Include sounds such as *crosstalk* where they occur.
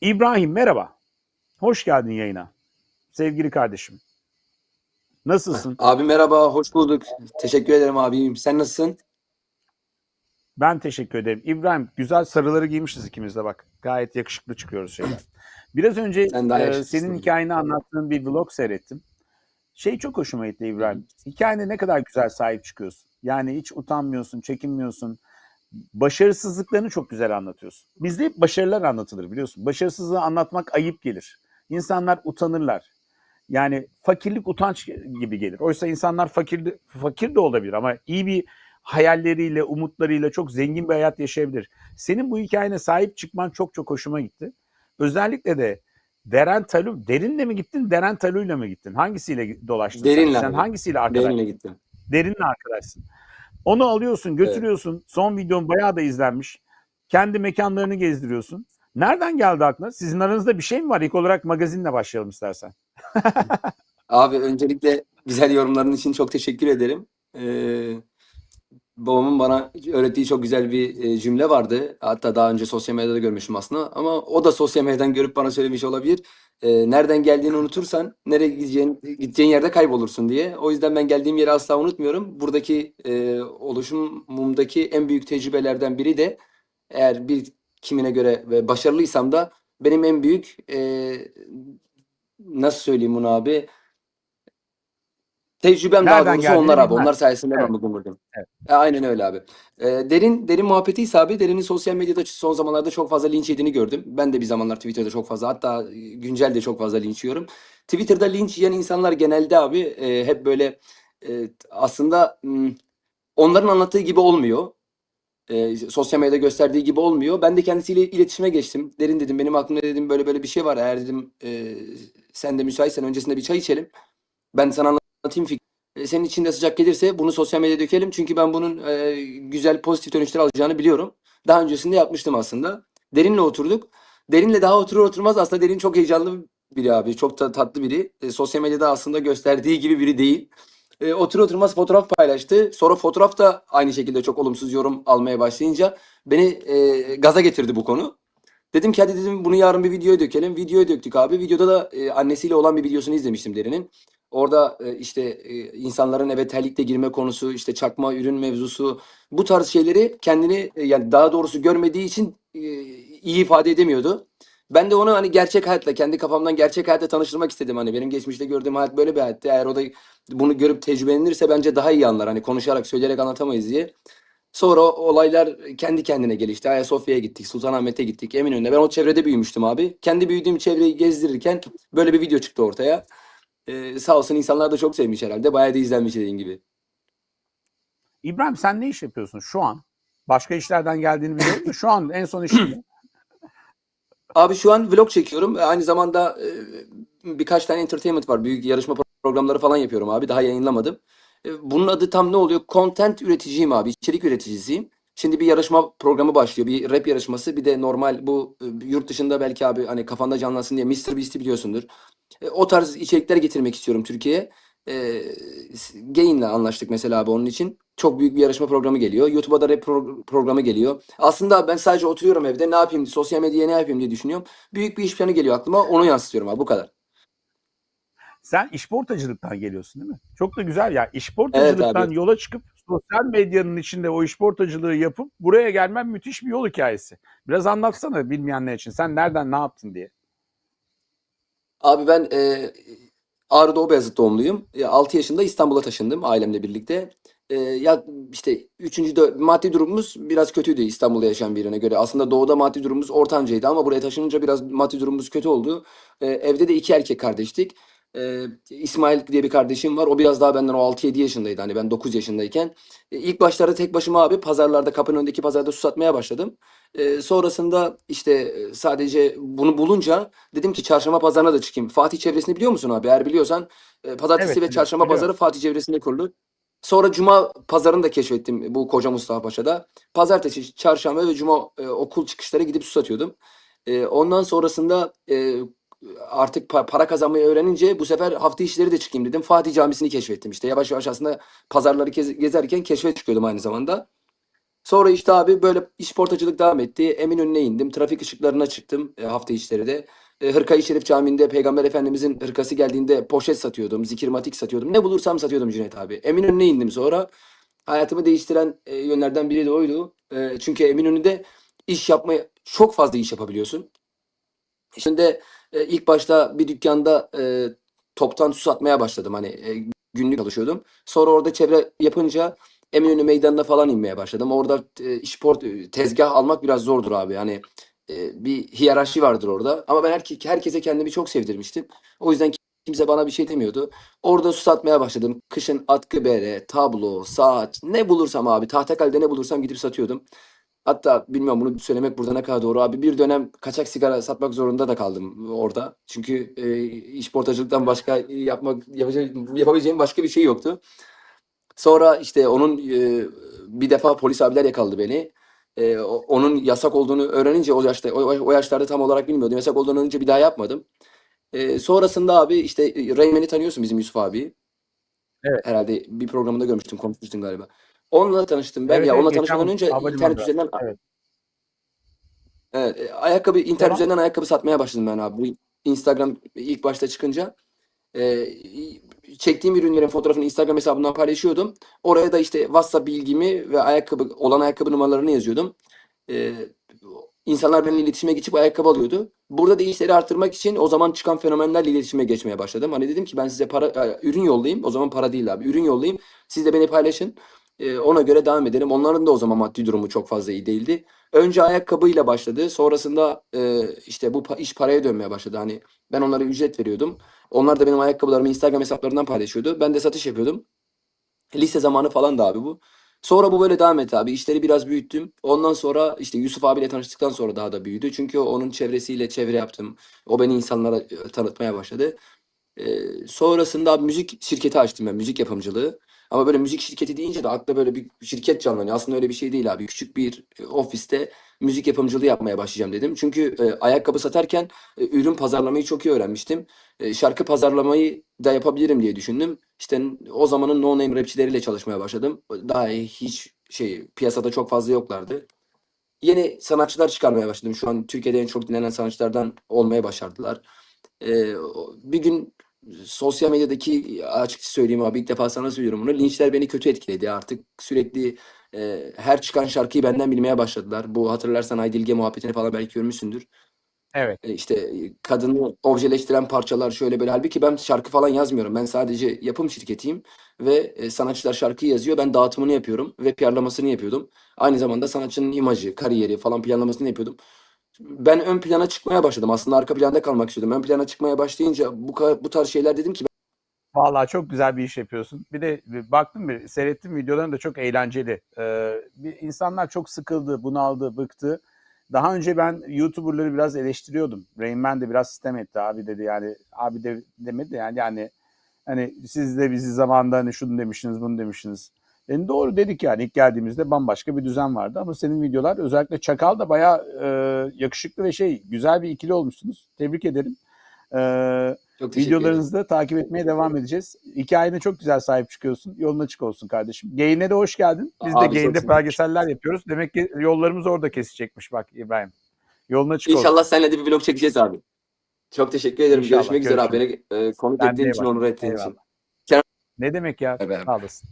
İbrahim merhaba. Hoş geldin yayına. Sevgili kardeşim. Nasılsın? Abi merhaba, hoş bulduk. Teşekkür ederim abim. Sen nasılsın? Ben teşekkür ederim. İbrahim güzel sarıları giymişiz ikimiz de bak. Gayet yakışıklı çıkıyoruz şeyler. Biraz önce Sen e, senin hikayeni anlattığın bir vlog seyrettim. Şey çok hoşuma gitti İbrahim. Hikayene ne kadar güzel sahip çıkıyorsun. Yani hiç utanmıyorsun, çekinmiyorsun. Başarısızlıklarını çok güzel anlatıyorsun. Bizde hep başarılar anlatılır biliyorsun. Başarısızlığı anlatmak ayıp gelir. İnsanlar utanırlar. Yani fakirlik utanç gibi gelir. Oysa insanlar fakir de, fakir de olabilir ama iyi bir hayalleriyle, umutlarıyla çok zengin bir hayat yaşayabilir. Senin bu hikayene sahip çıkman çok çok hoşuma gitti. Özellikle de Deren Talu, Derin'le mi gittin, Deren Talu'yla mı gittin? Hangisiyle dolaştın sen? Derin'le Sen abi. hangisiyle arkadaş? Derinle gittim. Derin'le arkadaşsın. Onu alıyorsun, götürüyorsun. Son videon bayağı da izlenmiş. Kendi mekanlarını gezdiriyorsun. Nereden geldi aklına? Sizin aranızda bir şey mi var? İlk olarak magazinle başlayalım istersen. *laughs* Abi öncelikle güzel yorumların için çok teşekkür ederim. Ee, babamın bana öğrettiği çok güzel bir e, cümle vardı. Hatta daha önce sosyal medyada da görmüştüm aslında. Ama o da sosyal medyadan görüp bana söylemiş olabilir. Ee, nereden geldiğini unutursan nereye gideceğin, gideceğin yerde kaybolursun diye. O yüzden ben geldiğim yeri asla unutmuyorum. Buradaki e, oluşumumdaki en büyük tecrübelerden biri de eğer bir kimine göre ve başarılıysam da benim en büyük e, nasıl söyleyeyim bunu abi? Tecrübem daha Nereden doğrusu geldiğini onlar abi. bilmem. Onlar sayesinde Evet. ben bugün buradayım. Evet. E, aynen öyle abi. E, derin derin muhabbeti ise abi Derin'in sosyal medyada son zamanlarda çok fazla linç yediğini gördüm. Ben de bir zamanlar Twitter'da çok fazla hatta e, güncel de çok fazla linç yiyorum. Twitter'da linç yiyen insanlar genelde abi e, hep böyle e, aslında m, onların anlattığı gibi olmuyor. E, sosyal medyada gösterdiği gibi olmuyor. Ben de kendisiyle iletişime geçtim. Derin dedim benim aklımda dedim böyle böyle bir şey var. Eğer dedim e, sen de müsaitsen öncesinde bir çay içelim. Ben sana anlatayım fikri. E, Senin için de sıcak gelirse bunu sosyal medyaya dökelim. Çünkü ben bunun e, güzel pozitif dönüşler alacağını biliyorum. Daha öncesinde yapmıştım aslında. Derin'le oturduk. Derin'le daha oturur oturmaz aslında Derin çok heyecanlı biri abi. Çok da tatlı biri. E, sosyal medyada aslında gösterdiği gibi biri değil. E, otur oturmaz fotoğraf paylaştı. Sonra fotoğraf da aynı şekilde çok olumsuz yorum almaya başlayınca beni e, gaza getirdi bu konu. Dedim ki hadi dedim bunu yarın bir videoya dökelim. Videoya döktük abi. Videoda da e, annesiyle olan bir videosunu izlemiştim Derin'in. Orada e, işte e, insanların eve terlikle girme konusu, işte çakma ürün mevzusu, bu tarz şeyleri kendini e, yani daha doğrusu görmediği için iyi ifade edemiyordu. Ben de onu hani gerçek hayatla, kendi kafamdan gerçek hayatla tanıştırmak istedim. Hani benim geçmişte gördüğüm hayat böyle bir hayattı. Eğer o da bunu görüp tecrübelenirse bence daha iyi anlar. Hani konuşarak, söyleyerek anlatamayız diye. Sonra olaylar kendi kendine gelişti. Ayasofya'ya gittik, Sultanahmet'e gittik, Eminönü'ne. Ben o çevrede büyümüştüm abi. Kendi büyüdüğüm çevreyi gezdirirken böyle bir video çıktı ortaya. Ee, sağ olsun insanlar da çok sevmiş herhalde. Bayağı da izlenmiş dediğin gibi. İbrahim sen ne iş yapıyorsun şu an? Başka işlerden geldiğini biliyorum da şu an en son işin? *clears throat* Abi şu an vlog çekiyorum. Ee, Aynı zamanda e, birkaç tane entertainment var. Büyük yarışma programları falan yapıyorum abi. Daha yayınlamadım. E, Bunun adı tam ne oluyor? Content üreticiyim abi. İçerik üreticisiyim. Şimdi bir yarışma programı başlıyor. Bir rap yarışması. Bir de normal bu e, yurt dışında belki abi hani kafanda canlansın diye Mr. Beast'i biliyorsundur. E, O tarz içerikler getirmek istiyorum Türkiye'ye. E, Gain'le anlaştık mesela abi onun için. Çok büyük bir yarışma programı geliyor. YouTube'a da rap pro- programı geliyor. Aslında ben sadece oturuyorum evde ne yapayım, sosyal medyaya ne yapayım diye düşünüyorum. Büyük bir iş planı geliyor aklıma. Onu yansıtıyorum abi bu kadar. Sen işportacılıktan geliyorsun değil mi? Çok da güzel ya. İşportacılıktan abi. yola çıkıp sosyal medyanın içinde o işportacılığı yapıp buraya gelmen müthiş bir yol hikayesi. Biraz anlatsana bilmeyenler için. Sen nereden ne yaptın diye. Abi ben e, Ağrı Doğu Beyazıt doğumluyum. E, 6 yaşında İstanbul'a taşındım ailemle birlikte. E, ya işte 3. maddi durumumuz biraz kötüydü İstanbul'da yaşayan birine göre. Aslında doğuda maddi durumumuz ortancaydı ama buraya taşınınca biraz maddi durumumuz kötü oldu. E, evde de iki erkek kardeştik. E, İsmail diye bir kardeşim var. O biraz daha benden o 6-7 yaşındaydı. Hani ben 9 yaşındayken. E, ilk başlarda tek başıma abi pazarlarda kapının önündeki pazarda su satmaya başladım. E, sonrasında işte e, sadece bunu bulunca Dedim ki çarşamba pazarına da çıkayım. Fatih çevresini biliyor musun abi? Eğer biliyorsan e, pazartesi Evet, ve biliyorum, çarşamba biliyorum. pazarı Fatih çevresinde kurulu. Sonra cuma pazarını da keşfettim bu Koca Mustafa Paşa'da. Pazartesi, çarşamba ve cuma e, okul çıkışları gidip su satıyordum. E, ondan sonrasında e, artık pa- para kazanmayı öğrenince bu sefer hafta işleri de çıkayım dedim. Fatih Camisi'ni keşfettim işte. Yavaş yavaş aslında pazarları gezerken keşfe çıkıyordum aynı zamanda. Sonra işte abi böyle işportacılık devam etti. Eminönü'ne indim. Trafik ışıklarına çıktım e, hafta içleri de. E, Hırkayı Şerif Camii'nde Peygamber Efendimizin hırkası geldiğinde poşet satıyordum. Zikirmatik satıyordum. Ne bulursam satıyordum Cüneyt abi. Eminönü'ne indim sonra. Hayatımı değiştiren e, yönlerden biri de oydu. E, çünkü Eminönü'nde iş yapmaya çok fazla iş yapabiliyorsun. Şimdi e, ilk başta bir dükkanda e, toptan su satmaya başladım. Hani e, günlük çalışıyordum. Sonra orada çevre yapınca Eminönü meydanına falan inmeye başladım. Orada e, spor e, tezgah almak biraz zordur abi. Hani e, bir hiyerarşi vardır orada. Ama ben herke- herkese kendimi çok sevdirmiştim. O yüzden kimse bana bir şey demiyordu. Orada su satmaya başladım. Kışın atkı bere, tablo, saat ne bulursam abi tahtakalede ne bulursam gidip satıyordum. Hatta bilmiyorum bunu söylemek burada ne kadar doğru abi. Bir dönem kaçak sigara satmak zorunda da kaldım orada. Çünkü e, işportacılıktan başka yapmak yapabileceğim, başka bir şey yoktu. Sonra işte onun e, bir defa polis abiler yakaladı beni. E, onun yasak olduğunu öğrenince o yaşta o, o yaşlarda tam olarak bilmiyordum. Yasak olduğunu öğrenince bir daha yapmadım. E, sonrasında abi işte e, Reymen'i tanıyorsun bizim Yusuf abi. Evet. Herhalde bir programında görmüştüm, konuşmuştun galiba. Onunla tanıştım ben. Evet, ya evet, onunla tanışmadan önce internet üzerinden Evet. Evet, e, ayakkabı internet Devam. üzerinden ayakkabı satmaya başladım ben abi. Bu Instagram ilk başta çıkınca e, çektiğim ürünlerin fotoğrafını Instagram hesabından paylaşıyordum. Oraya da işte WhatsApp bilgimi ve ayakkabı olan ayakkabı numaralarını yazıyordum. E, insanlar benimle iletişime geçip ayakkabı alıyordu. Burada da işleri artırmak için o zaman çıkan fenomenlerle iletişime geçmeye başladım. Hani dedim ki ben size para e, ürün yollayayım. O zaman para değil abi. Ürün yollayayım. Siz de beni paylaşın. E, ona göre devam edelim. Onların da o zaman maddi durumu çok fazla iyi değildi. Önce ayakkabıyla başladı. Sonrasında e, işte bu iş paraya dönmeye başladı. Hani ben onlara ücret veriyordum. Onlar da benim ayakkabılarımı Instagram hesaplarından paylaşıyordu. Ben de satış yapıyordum. Lise zamanı falan da abi bu. Sonra bu böyle devam etti abi. İşleri biraz büyüttüm. Ondan sonra işte Yusuf abiyle tanıştıktan sonra daha da büyüdü. Çünkü onun çevresiyle çevre yaptım. O beni insanlara e, tanıtmaya başladı. Ee, sonrasında abi müzik şirketi açtım ben. Müzik yapımcılığı. Ama böyle müzik şirketi deyince de akla böyle bir şirket canlanıyor. Aslında öyle bir şey değil abi. Küçük bir e, ofiste müzik yapımcılığı yapmaya başlayacağım dedim. Çünkü e, ayakkabı satarken e, ürün pazarlamayı çok iyi öğrenmiştim. E, şarkı pazarlamayı da yapabilirim diye düşündüm. İşte o zamanın no name rapçileriyle çalışmaya başladım. Daha hiç şey piyasada çok fazla yoklardı. Yeni sanatçılar çıkarmaya başladım. Şu an Türkiye'de en çok dinlenen sanatçılardan olmaya başardılar. O- bir gün sosyal medyadaki açıkça söyleyeyim abi ilk defa sana söylüyorum bunu. Linçler beni kötü etkiledi artık. Sürekli e, her çıkan şarkıyı benden bilmeye başladılar. Bu hatırlarsan Aydilge muhabbetini falan belki görmüşsündür. Evet. E, işte kadını objeleştiren parçalar şöyle böyle. Halbuki ben şarkı falan yazmıyorum. Ben sadece yapım şirketiyim ve e, sanatçılar şarkıyı yazıyor. Ben dağıtımını yapıyorum ve PR'lamasını yapıyordum. Aynı zamanda sanatçının imajı, kariyeri falan planlamasını yapıyordum. Ben ön plana çıkmaya başladım. Aslında arka planda kalmak istiyordum. Ön plana çıkmaya başlayınca bu bu tarz şeyler dedim ki Vallahi çok güzel bir iş yapıyorsun. Bir de baktım bir seyrettim videoların da çok eğlenceli. Ee, bir insanlar çok sıkıldı, bunaldı, bıktı. Daha önce ben YouTuber'ları biraz eleştiriyordum. Rain de biraz sistem etti abi dedi yani. Abi de demedi yani yani hani siz de bizi zamanında hani şunu demiştiniz, bunu demiştiniz. Yani doğru dedik yani ilk geldiğimizde bambaşka bir düzen vardı ama senin videolar özellikle Çakal da bayağı e, yakışıklı ve şey güzel bir ikili olmuşsunuz. Tebrik ederim. Ee, çok. Videolarınızı da takip etmeye devam edeceğiz. Hikayene çok güzel sahip çıkıyorsun. Yolun açık olsun kardeşim. Gain'e de hoş geldin. Biz de Abi çok Gain'de belgeseller yapıyoruz. Demek ki yollarımız orada kesecekmiş bak İbrahim. Yolun açık olsun. İnşallah seninle de bir vlog çekeceğiz abi. Çok teşekkür ederim. İnşallah, Görüşmek üzere abi. Beni e, konuk ettiğin için, onur ettiğin için. Ne demek ya? Evet. Sağ olasın.